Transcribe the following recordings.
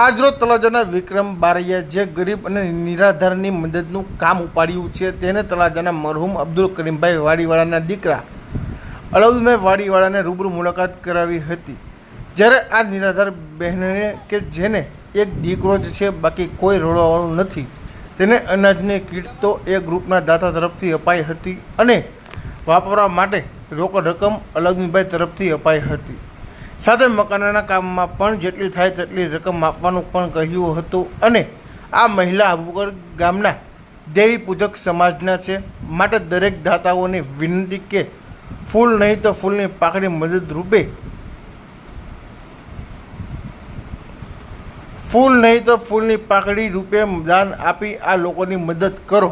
આજરોજ તળાજાના વિક્રમ બારૈયા જે ગરીબ અને નિરાધારની મદદનું કામ ઉપાડ્યું છે, તેને તળાજાના મરહુમ અબ્દુલ કરીમભાઈ વાડીવાળાના દીકરા અલાઉદ્દીનભાઈ વાડીવાળાને રૂબરૂ મુલાકાત કરાવી હતી. જ્યારે આ નિરાધાર બહેનને કે જેને એક દીકરો જ છે, બાકી કોઈ રડવાવાળું નથી, તેને અનાજની કીટ તો એ ગ્રુપના દાતા તરફથી અપાઈ હતી અને વાપરવા માટે રોકડ રકમ અલાઉદ્દીનભાઈ તરફથી અપાઈ હતી. સાથે મકાનના કામમાં પણ જેટલી થાય તેટલી રકમ આપવાનું પણ કહ્યું હતું. અને આ મહિલા અબુકર ગામના દેવી પૂજક સમાજના છે. માટે દરેક દાતાઓને વિનંતી કે ફૂલ નહીં તો ફૂલની પાકડી મદદરૂપે ફૂલ નહીં તો ફૂલની પાકડી રૂપે દાન આપી આ લોકોની મદદ કરો.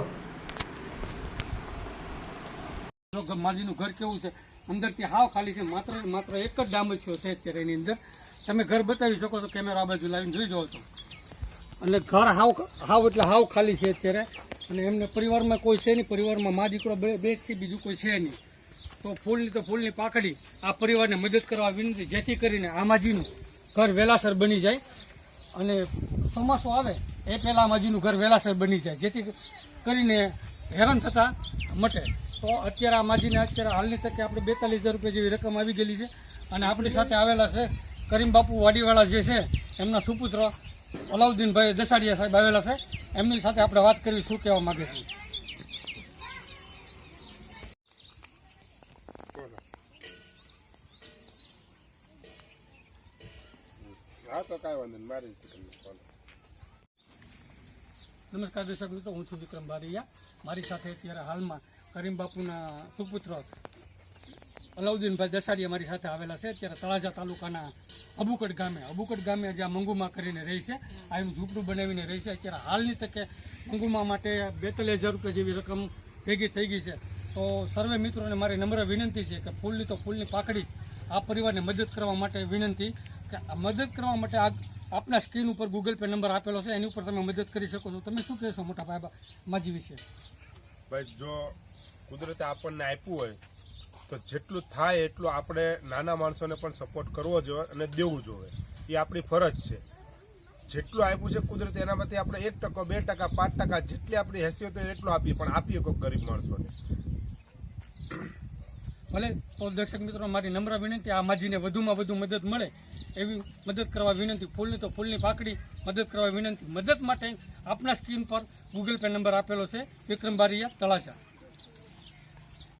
ગ- માજીનું ઘર કેવું છે? અંદરથી હાવ ખાલી છે. માત્ર માત્ર એક જ ડામસ્યો છે અત્યારે એની અંદર. તમે ઘર બતાવી શકો છો કેમેરા આ બાજુ લાવીને જોઈ જાઓ છો અને ઘર હાવ હાવ એટલે હાવ ખાલી છે અત્યારે. અને એમને પરિવારમાં કોઈ છે નહીં. પરિવારમાં મા દીકરો બે બે છે, બીજું કોઈ છે નહીં. તો ફૂલની તો ફૂલની પાકડી આ પરિવારને મદદ કરવા વિનંતી જેથી કરીને આ માજીનું ઘર વેલાસર બની જાય. અને ચોમાસું આવે એ પહેલાં માજીનું ઘર વેલાસર બની જાય. જેથી કરીને હેરાન થતા મટે. તો અત્યારે આ માજીને અત્યારે હાલની તકે આપણે બેતાલીસ હજાર રૂપિયા જેવી રકમ આવી ગયેલી છે. અને આપણી સાથે આવેલા છે કરીમ બાપુ વાડીવાળા જે છે એમના સુપુત્ર અલાઉદ્દીનભાઈ દસાડિયા સાહેબ આવેલા છે. એમની સાથે આપણે વાત કરવી શું કહેવા માગે છે? હા તો કાંઈ વાંધો મારી નમસ્કાર દર્શક મિત્રો હું છું વિક્રમ બારીયા. મારી સાથે અત્યારે હાલમાં કરીમ બાપુના સુપુત્ર અલાઉદ્દીનભાઈ દસાડી મારી સાથે આવેલા છે. અત્યારે તળાજા તાલુકાના અબુકટ ગામે. અબુકટ ગામે જ્યાં મંગુમા કરીને રહી છે. આ એનું ઝૂંપડું બનાવીને રહી છે. અત્યારે હાલની તકે મંગુમા માટે બેતાલીસ હજાર રૂપિયા જેવી રકમ ભેગી થઈ ગઈ છે. તો સર્વે મિત્રોને મારી નમ્ર વિનંતી છે કે ફૂલની તો ફૂલની પાકડી આ પરિવારને મદદ કરવા માટે વિનંતી કે મદદ કરવા માટે આ આપના સ્ક્રીન ઉપર ગૂગલ પે નંબર આપેલો છે. એની ઉપર તમે મદદ કરી શકો છો. તમે શું કહેશો મોટા ભાઈ માજી વિશે. ભાઈ, જો કુદરતે આપણને આપ્યું હોય, તો જેટલું થાય એટલું આપણે નાના માણસોને પણ સપોર્ટ કરવો જોઈએ અને દેવું જોઈએ. એ આપણી ફરજ છે. જેટલું આપ્યું છે કુદરત, એનામાંથી આપણે એક ટકો, બે ટકા, પાંચ ટકા જેટલી આપણી હેસિયત હોય એટલું આપીએ, પણ આપીએ કોઈ ગરીબ માણસોને. ભલે તો દર્શક મિત્રો, મારી નમ્ર વિનંતી, આ માજીને વધુમાં વધુ મદદ મળે, એવી મદદ કરવા વિનંતી, ફૂલની તો ફૂલની પાકડી, મદદ કરવા વિનંતી, મદદ માટે આપના સ્કીમ પર ગૂગલ પે નંબર આપેલો છે. વિક્રમ બારીયા તળાજા.